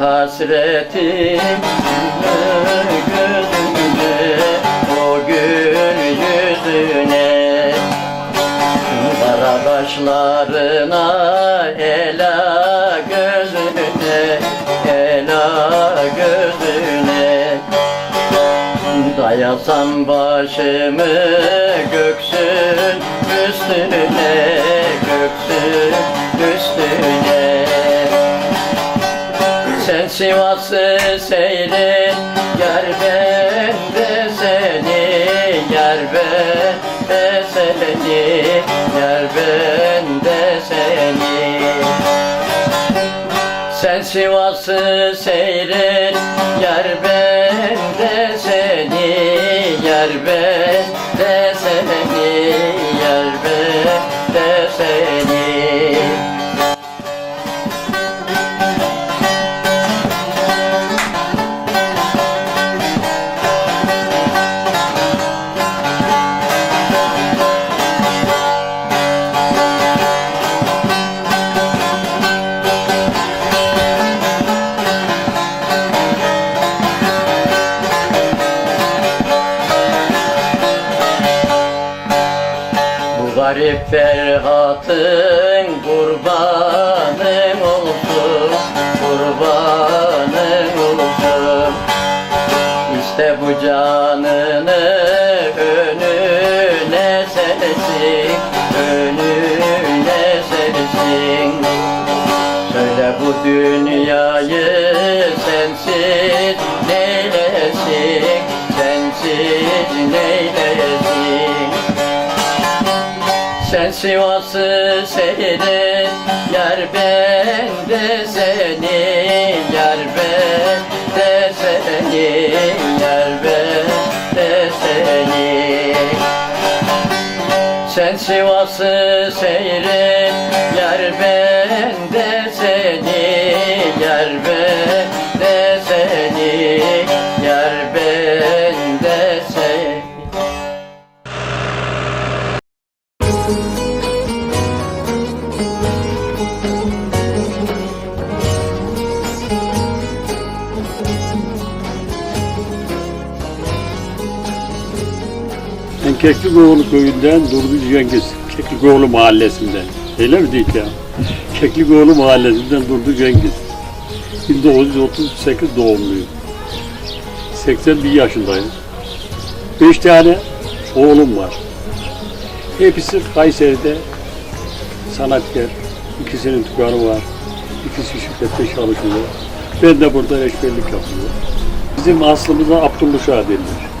Hasretim gözümde o gün yüzüne. Kara başlarına ela gözüne ela gözüne. Dayasam başımı göksün üstüne göksün üstüne Sivas'ı seyret Yar ben de seni Yar ben de seni Yar ben de seni. Sen Sivas'ı seyret Yar ben de seni Yar ben de seni Yar ben de seni garip Ferhat'ın kurbanım olsun Kurbanım olsun İşte bu canını önüne sersin Önüne sersin Söyle bu dünyayı sensiz neylesin Sensiz neylesin Sivas'ı seyret Yar ben de seni Yar ben de seni Yar ben de seni Sen Sivas'ı seyret Yar ben de seni Yar ben Keklikoğlu köyünden Durdu Cengiz, Keklikoğlu mahallesinden. Öyle mi diyeyim ya? Keklikoğlu mahallesinden Durdu Cengiz. 1938 doğumluyum. 81 yaşındayım. 5 tane oğlum var. Hepsi Kayseri'de sanatkar. İkisinin dükkanı var. İkisi şirkette çalışıyor. Ben de burada eşberlik yapıyorum. Bizim aslımıza Abdülmüşah denilir.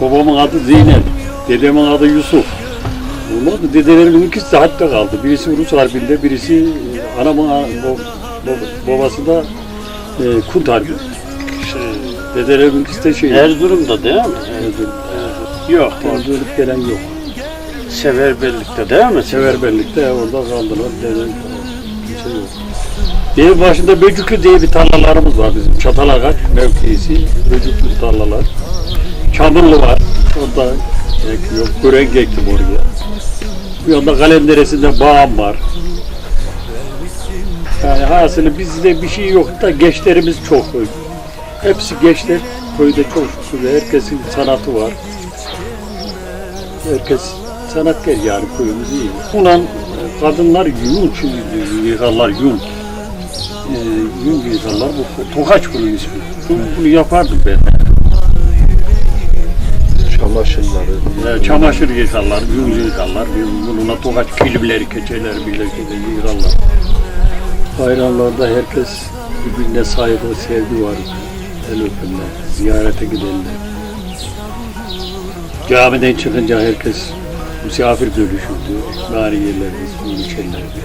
Babamın adı Zeynep, dedemin adı Yusuf. Olmadı, dedelerimin ikisi de hatta kaldı. Birisi Rus Harbi'nde, birisi e, anamın babası da e, Kunt Harbi. Şey, Dedelerimin ikisi de şey. Erzurum'da değil mi? Erzurum'da. Yok, Erzurum'da gelen yok. Seferberlik'te değil mi? Seferberlik'te orada kaldılar. Deden kimse yok. Devir başında Böcüklü diye bir tarlalarımız var bizim. Çatalakaç mevkisi. Böcüklü tarlalar. Çamurlu var. Orada ekiyor. Görenk ektim oraya. Bir yanda kalenderesinde bağım var. Yani hasılı bizde bir şey yok da gençlerimiz çok. Hepsi gençler köyde çok şükür. Herkesin sanatı var. Herkes sanatkar yani köyümüz iyi. Ulan kadınlar yün çünkü yıkarlar yün. Ee, yün yıkarlar. Bu tokaç bunun ismi. Bunu, bunu yapardım ben. Çamaşırları. Ee, çamaşır yıkarlar, yün yıkarlar. Bununla tokaç kilimleri, keçeler, birleştirde yıkarlar. Bayramlarda herkes birbirine saygı, sevgi var. El öpenler, ziyarete gidenler. Camiden çıkınca herkes misafir bölüşürdü. Nari yerlerdi, su içerlerdi.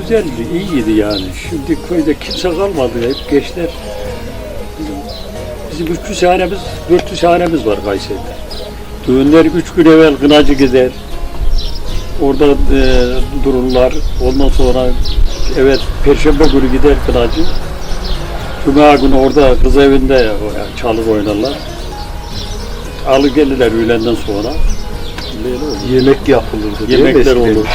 Güzeldi, iyiydi yani. Şimdi köyde kimse kalmadı, hep gençler. Bizim 300 hanemiz, 400 hanemiz var Kayseri'de. Düğünler üç gün evvel kınacı gider. Orada e, dururlar. Ondan sonra evet Perşembe günü gider kınacı. Cuma günü orada kız evinde çalık oynarlar. Alı gelirler öğlenden sonra. Yemek yapılırdı Yemekler olur.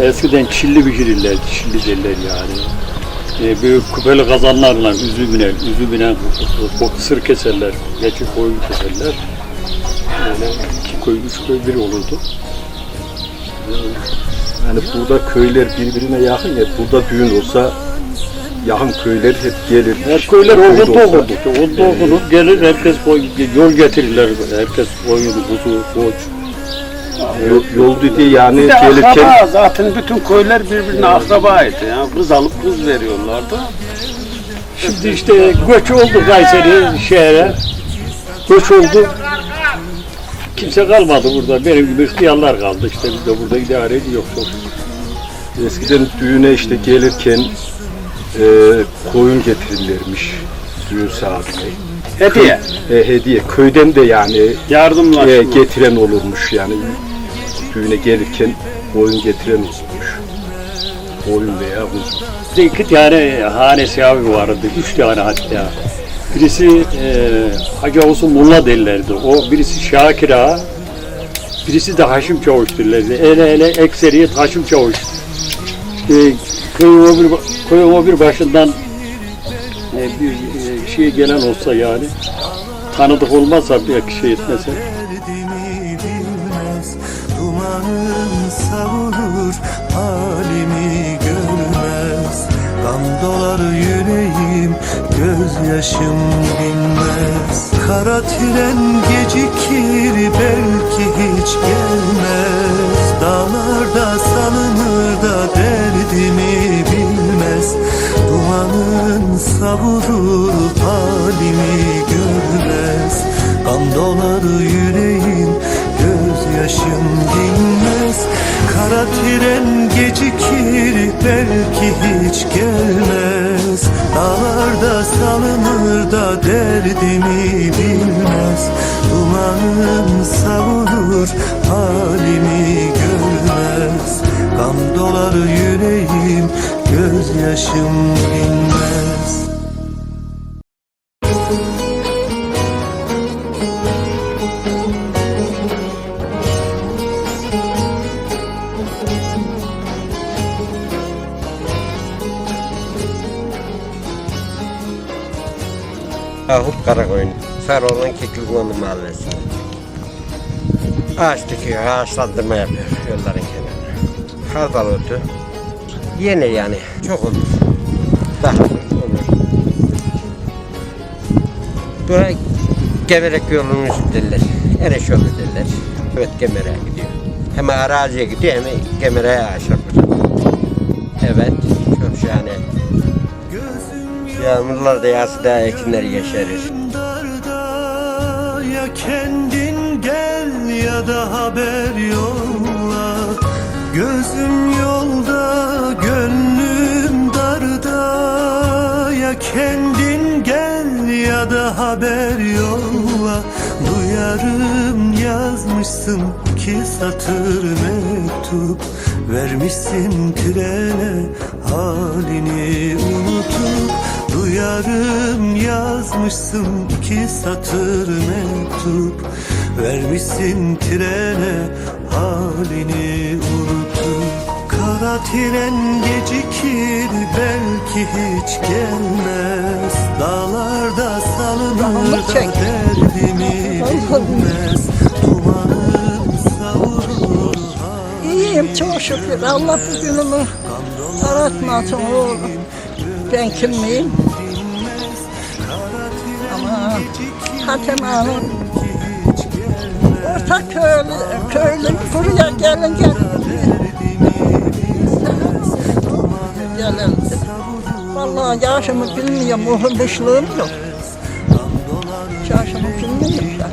Eskiden çilli pişirirler, çilli derler yani. E, büyük küpeli kazanlarla üzümüne, üzümüne o kısır keserler, geçi koyun keserler. Böyle iki koy, üç koy bir olurdu. Yani burada köyler birbirine yakın ya. Burada düğün olsa yakın köyler hep gelir. Her köyler olsa- okurdu. Okulda okunur, gelir herkes koy, yol getirirler. Herkes koyunu, kuzu, koç. Yol, yol dediği yani Bir de gelirken akraba zaten bütün köyler birbirine akrabaydı. Yani kız alıp kız veriyorlardı. Şimdi işte göç oldu Kayseri şehre. Göç oldu. Kimse kalmadı burada. Benim gibi ihtiyarlar kaldı. İşte biz de burada idare ediyoruz. eskiden düğüne işte gelirken e, koyun getirirlermiş düğün saatine. Hediye. E, hediye. Köyden de yani Yardımlaşma. e, getiren olurmuş yani düğüne gelirken koyun getiren olurmuş. Koyun veya kuzu. Bizde iki tane hanesi abi vardı. Üç tane hatta. Birisi e, Hacı Avus'un Mulla derlerdi. O birisi Şakir Ağa. Birisi de Haşim Çavuş derlerdi. Ele ele ekseriyet Haşim Çavuş. İşte köyün o bir, köyün o bir başından e, bir e, şey gelen olsa yani tanıdık olmazsa bir şey etmese savurur halimi görmez. Gam dolar yüreğim gözyaşım dinmez. Kara tren gecikir belki hiç gelmez. Dağlarda salınır da derdimi Savurur halimi görmez. Kan dolar yüreğim gözyaşım dinmez. Kara tren gecikir belki hiç gelmez. Dağlarda salınır da derdimi bilmez. Dumanım savurur halimi görmez. Kan dolar yüreğim gözyaşım dinmez Ahut Karakoyun, Sarıoğlan Kekilgumanlı Mahallesi. Ağaç dikiyor, ağaçlandırma yapıyor yolların kenarına. Hardal otu. Yeni yani, çok olur. Daha olur. Buraya Gemerek yolunu derler. Ereş yolu derler. Evet Gemerek'e gidiyor. Hem araziye gidiyor hem Gemerek'e yapıyor. Evet, çok şahane. Yağmurlar da yağsa da ekinler yeşerir. Ya kendin gel ya da haber yolla. Gözüm yolda gönlüm darda. Ya kendin gel ya da haber yolla. Duyarım yazmışsın ki satır mektup. Vermişsin trene halini unutup Duyarım yazmışsın ki satır mektup Vermişsin trene halini unutup Kara tren gecikir belki hiç gelmez Dağlarda salınır da derdimi bilmez Dumanım savurur İyiyim çok şükür. Allah bugünümü aratmasın oğlum. Ben kimliyim? Hatem orta köylü, köylü buraya gelince gelildi. Vallahi yaşımı bilmiyorum, muhurmuşluğum yok. Yaşımı bilmiyorum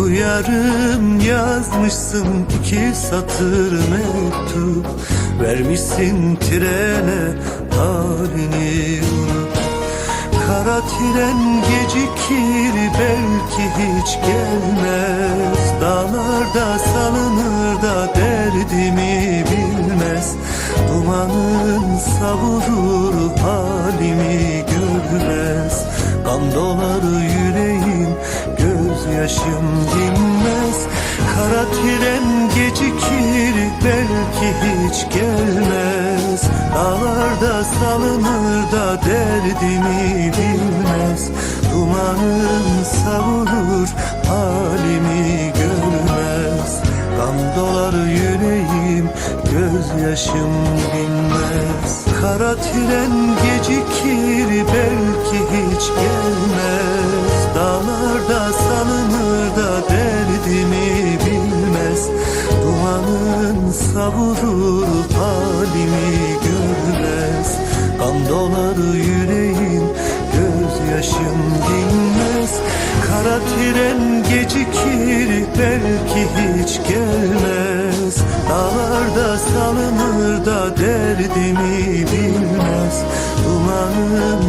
Duyarım yazmışsın iki satır mektup. Vermişsin trene halini unutup Kara tren gecikir belki hiç gelmez. Dağlarda salınır da derdimi bilmez. Dumanın savurur halimi görmez. Kan dolar gözyaşım dinmez. Kara tren gecikir belki hiç gelmez. Dağlarda salınır da derdimi bilmez. Dumanın savurur halimi görmez. Kan dolar yüreğim gözyaşım dinmez. Kara tren Kan dolar yüreğim gözyaşım dinmez. Kara tren gecikir belki hiç gelmez. Dağlarda salınır da derdimi bilmez. Savurur